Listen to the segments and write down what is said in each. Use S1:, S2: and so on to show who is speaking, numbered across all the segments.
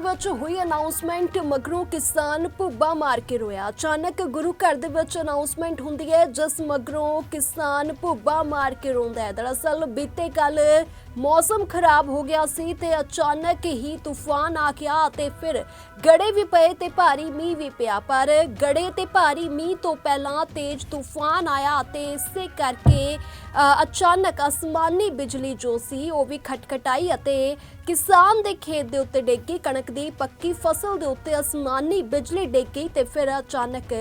S1: ਵਿੱਚ ਹੋਈ ਅਨਾਉਂਸਮੈਂਟ ਮਗਰੋਂ ਕਿਸਾਨ ਭੁੱਬਾ ਮਾਰ ਕੇ ਰੋਇਆ। ਅਚਾਨਕ ਗੁਰੂ ਘਰ ਦੇ ਵਿੱਚ ਅਨਾਉਂਸਮੈਂਟ ਹੁੰਦੀ ਹੈ, ਜਿਸ ਮਗਰੋਂ ਕਿਸਾਨ ਭੁੱਬਾ ਮਾਰ ਕੇ ਰੋਂਦਾ ਹੈ। ਦਰਅਸਲ ਬੀਤੇ ਕੱਲ ਮੌਸਮ ਖਰਾਬ ਹੋ ਗਿਆ ਸੀ ਤੇ ਅਚਾਨਕ ਹੀ ਤੂਫਾਨ ਆ ਗਿਆ ਤੇ ਫਿਰ ਗੜੇ ਵੀ ਪਏ ਤੇ ਭਾਰੀ ਮੀਂਹ ਵੀ ਪਿਆ। ਪਰ ਗੜੇ ਤੇ ਭਾਰੀ ਮੀਂਹ ਤੋਂ ਪਹਿਲਾਂ ਤੇਜ਼ ਤੂਫਾਨ ਆਇਆ ਤੇ ਇਸੇ ਕਰਕੇ ਅਚਾਨਕ ਅਸਮਾਨੀ ਬਿਜਲੀ ਜੋ ਸੀ ਉਹ ਵੀ ਖਟਖਟਾਈ ਅਤੇ ਕਿਸਾਨ ਦੇ ਖੇਤ ਦੇ ਉੱਤੇ ਡੇਗੀ ਕਣਕ ਦੀ ਪੱਕੀ ਫਸਲ ਦੇ ਉੱਤੇ ਅਸਮਾਨੀ ਬਿਜਲੀ ਡੇਗੀ ਤੇ ਫਿਰ ਅਚਾਨਕ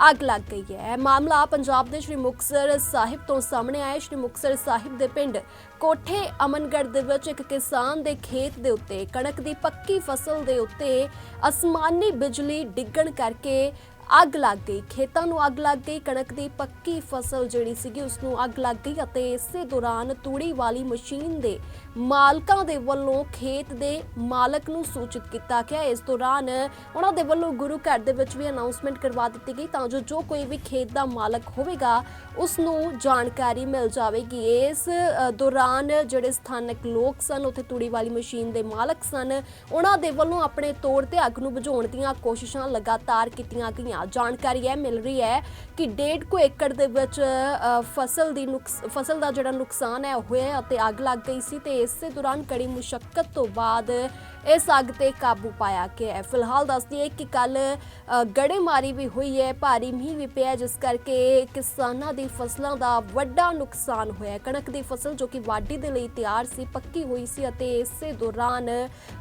S1: ਅੱਗ ਲੱਗ ਗਈ ਹੈ। ਇਹ ਮਾਮਲਾ ਪੰਜਾਬ ਦੇ ਸ਼੍ਰੀ ਮੁਕਤਸਰ ਸਾਹਿਬ ਤੋਂ ਸਾਹਮਣੇ ਆਇਆ ਸ਼੍ਰੀ ਮੁਕਤਸਰ ਸਾਹਿਬ ਦੇ ਪਿੰਡ ਕੋਠੇ ਅਮਨਗੜ੍ਹ ਦੇ ਵਿੱਚ ਇੱਕ ਕਿਸਾਨ ਦੇ ਖੇਤ ਦੇ ਉੱਤੇ ਕਣਕ ਦੀ ਪੱਕੀ ਫਸਲ ਦੇ ਉੱਤੇ ਅਸਮਾਨੀ ਬਿਜਲੀ ਡਿੱਗਣ ਕਰਕੇ ਅੱਗ ਲੱਗ ਗਈ। ਖੇਤਾਂ ਨੂੰ ਅੱਗ ਲੱਗ ਗਈ। ਕਣਕ ਦੀ ਪੱਕੀ ਫਸਲ ਜਿਹੜੀ ਸੀਗੀ ਉਸ ਨੂੰ ਅੱਗ ਲੱਗ ਗਈ ਅਤੇ ਇਸੇ ਦੌਰਾਨ ਤੂੜੀ ਵਾਲੀ ਮਸ਼ੀਨ ਦੇ ਮਾਲਕਾਂ ਦੇ ਵੱਲੋਂ ਖੇਤ ਦੇ ਮਾਲਕ ਨੂੰ ਸੂਚਿਤ ਕੀਤਾ ਗਿਆ। ਇਸ ਦੌਰਾਨ ਉਹਨਾਂ ਦੇ ਵੱਲੋਂ ਗੁਰੂ ਘਰ ਦੇ ਵਿੱਚ ਵੀ ਅਨਾਉਂਸਮੈਂਟ ਕਰਵਾ ਦਿੱਤੀ ਗਈ ਤਾਂ ਜੋ ਜੋ ਕੋਈ ਵੀ ਖੇਤ ਦਾ ਮਾਲਕ ਹੋਵੇਗਾ ਉਸ ਨੂੰ ਜਾਣਕਾਰੀ ਮਿਲ ਜਾਵੇਗੀ। ਇਸ ਦੌਰਾਨ ਜਿਹੜੇ ਸਥਾਨਕ ਲੋਕ ਸਨ, ਉੱਥੇ ਤੂੜੀ ਵਾਲੀ ਮਸ਼ੀਨ ਦੇ ਮਾਲਕ ਸਨ, ਉਹਨਾਂ ਦੇ ਵੱਲੋਂ ਆਪਣੇ ਤੌਰ ਤੇ ਅੱਗ ਨੂੰ ਬੁਝਾਉਣ ਦੀਆਂ ਕੋਸ਼ਿਸ਼ਾਂ ਲਗਾਤਾਰ ਕੀਤੀਆਂ ਗਈਆਂ। ਜਾਣਕਾਰੀ ਇਹ ਮਿਲ ਰਹੀ ਹੈ ਕਿ ਡੇਢ ਕੁ ਏਕੜ ਦੇ ਵਿੱਚ ਫਸਲ ਦੀ ਨੁਕਸ, ਫਸਲ ਦਾ ਜਿਹੜਾ ਨੁਕਸਾਨ ਹੈ ਹੋਇਆ ਅਤੇ ਅੱਗ ਲੱਗ ਗਈ ਸੀ ਤੇ ਇਸੇ ਦੌਰਾਨ ਕੜੀ ਮੁਸ਼ਕਲ ਤੋਂ ਬਾਅਦ ਇਸ ਅੱਗ ਤੇ ਕਾਬੂ ਪਾਇਆ ਗਿਆ ਹੈ। ਫਿਲਹਾਲ ਦੱਸਦੀ ਹੈ ਕਿ ਕੱਲ ਗੜੇਮਾਰੀ ਵੀ ਹੋਈ ਹੈ, ਭਾਰੀ ਮੀਂਹ ਵੀ ਪਿਆ, ਜਿਸ ਕਰਕੇ ਕਿਸਾਨਾਂ ਦੀ ਫਸਲਾਂ ਦਾ ਵੱਡਾ ਨੁਕਸਾਨ ਹੋਇਆ ਕਣਕ ਦੀ ਫਸਲ ਜੋ ਕਿ ਵਾਢੀ ਦੇ ਲਈ ਤਿਆਰ ਸੀ, ਪੱਕੀ ਹੋਈ ਸੀ ਅਤੇ ਇਸੇ ਦੌਰਾਨ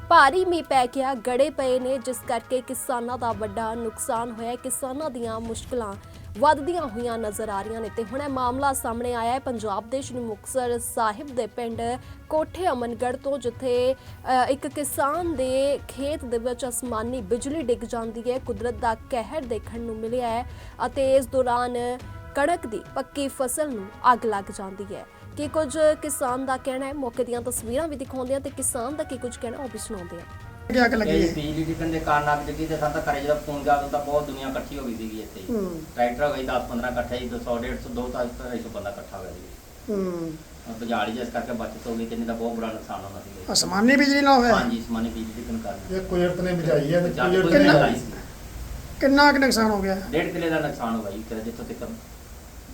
S1: ਭਾਰੀ ਮੀਂਹ ਪੈ ਗਿਆ, ਗੜੇ ਪਏ ਨੇ, ਜਿਸ ਕਰਕੇ ਕਿਸਾਨਾਂ ਦਾ ਵੱਡਾ ਨੁਕਸਾਨ ਹੋਇਆ ਕਿਸਾਨਾਂ ਦੀਆਂ ਮੁਸ਼ਕਲਾਂ ਵੱਧਦੀਆਂ ਹੋਈਆਂ ਨਜ਼ਰ ਆ ਰਹੀਆਂ ਨੇ। ਤੇ ਹੁਣ ਇਹ ਮਾਮਲਾ ਸਾਹਮਣੇ ਆਇਆ ਹੈ। ਪੰਜਾਬ ਦੇ ਸ਼੍ਰੀ ਮੁਕਤਸਰ ਸਾਹਿਬ ਦੇ ਪਿੰਡ ਕੋਠੇ ਅਮਨਗੜ੍ਹ ਤੋਂ, ਜਿੱਥੇ ਇੱਕ ਕਿਸਾਨ ਦੇ ਖੇਤ ਦੇ ਵਿੱਚ ਅਸਮਾਨੀ ਬਿਜਲੀ ਡਿੱਗ ਜਾਂਦੀ ਹੈ। ਕੁਦਰਤ ਦਾ ਕਹਿਰ ਦੇਖਣ ਨੂੰ ਮਿਲਿਆ ਹੈ ਅਤੇ ਇਸ ਦੌਰਾਨ ਕਣਕ ਦੀ ਪੱਕੀ ਫਸਲ ਨੂੰ ਅੱਗ ਲੱਗ ਜਾਂਦੀ ਹੈ। ਕੀ ਕੁਝ ਕਿਸਾਨ ਦਾ ਕਹਿਣਾ ਹੈ? ਮੌਕੇ ਦੀਆਂ ਤਸਵੀਰਾਂ ਵੀ ਦਿਖਾਉਂਦੇ ਆ ਤੇ ਕਿਸਾਨ ਦਾ ਕੀ ਕੁਝ ਕਹਿਣਾ ਉਹ ਵੀ ਸੁਣਾਉਂਦੇ ਆ
S2: ਕਿ ਅੱਗ ਲੱਗੀ
S3: ਇਹ
S2: ਹੈ।
S3: ਬਿਜਲੀ ਡਿੱਗਣ ਦੇ ਕਾਰਨ ਅੱਗ ਲੱਗੀ ਤੇ ਤਾਂ ਘਰੇ ਜਦੋਂ ਫੋਨ ਗਿਆ ਉਦੋਂ ਤਾਂ ਬਹੁਤ ਦੁਨੀਆ ਇਕੱਠੀ ਹੋ ਗਈ ਸੀਗੀ ਇੱਥੇ। ਹੀ।
S2: ਹੂੰ
S3: ਟਰੈਕਟਰ ਹੋਈ 10 15 ਇਕੱਠੇ ਹੀ 200 150 ਦੋ ਤਾਂ 250 ਬੰਦਾ ਇਕੱਠਾ ਹੋ। ਗਿਆ ਸੀ
S2: ਹੂੰ
S3: ਬਜਾੜੀ ਜਿਸ ਕਰਕੇ ਬਚਤ ਹੋ ਗਈ ਤੇ ਨਹੀਂ ਤਾਂ ਬਹੁਤ ਬੁਰਾ ਨੁਕਸਾਨ ਹੋਣਾ ਸੀ
S2: ਅਸਮਾਨੀ ਬਿਜਲੀ ਨਾ ਹੋਇਆ?
S3: ਹਾਂਜੀ ਸਮਾਨੀ ਬਿਜਲੀ ਡਿੱਗਣ ਕਾਰਨ।
S4: ਇਹ ਕੁਦਰਤ ਨੇ ਬਚਾਈ ਹੈ ਤੇ ਕੁਦਰਤ
S3: ਕੋਈ
S4: ਨੇ
S2: ਕਿੰਨਾ-
S3: ਲਾਈ ਸੀ
S2: ਕਿੰਨਾ ਕੁ ਨੁਕਸਾਨ ਹੋ ਗਿਆ?
S3: ਡੇਢ ਕਿਲੇ ਦਾ ਨੁਕਸਾਨ ਹੋ ਗਿਆ ਜੀ ਕਿਤੇ ਜਿੱਥੋਂ ਤੱਕ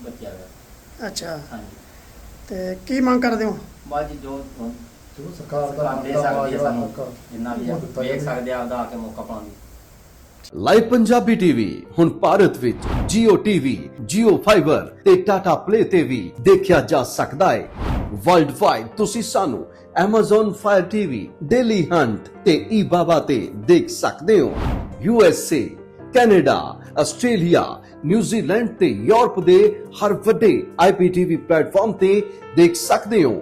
S3: ਬਚਿਆ ਗਿਆ
S2: ਅੱਛਾ।
S3: ਹਾਂਜੀ।
S2: ਤੇ ਕੀ ਮੰਗ ਕਰਦੇ ਹੋ?
S3: ਬਾਅਦ ਜੀ ਜੋ ਹੁਣ
S4: ਜੋ ਸਰਕਾਰ ਦਾ
S3: ਸਰਕਾਰ ਦੇ
S4: ਮੌਕਾ
S3: ਸਕਦੀ ਹੈ ਸਾਨੂੰ
S4: ਮੌਕਾ।
S3: ਜਿੰਨਾ ਵੀ
S4: ਉਹ
S3: ਆ,
S4: ਦਿੱਤਾ
S3: ਵੇਖ
S4: ਜਾਵੇ।
S3: ਸਕਦੇ ਆ ਆਪਦਾ ਆ ਕੇ ਮੌਕਾ ਪਾਉਣ ਦੀ
S5: ਲਾਈਵ ਪੰਜਾਬੀ ਟੀਵੀ ਹੁਣ ਭਾਰਤ ਵਿੱਚ Jio TV, Jio Fiber ਤੇ Tata Play ਤੇ ਵੀ ਦੇਖਿਆ ਜਾ ਸਕਦਾ ਹੈ ਵਰਲਡ ਵਾਈਡ ਤੁਸੀਂ ਸਾਨੂੰ Amazon Fire TV, Daily Hunt ਤੇ eBaba ਤੇ ਦੇਖ ਸਕਦੇ ਹੋ USA, Canada, Australia, New Zealand ਤੇ ਯੂਰਪ ਦੇ ਹਰ ਵੱਡੇ IPTV ਪਲੇਟਫਾਰਮ ਤੇ ਦੇਖ ਸਕਦੇ ਹੋ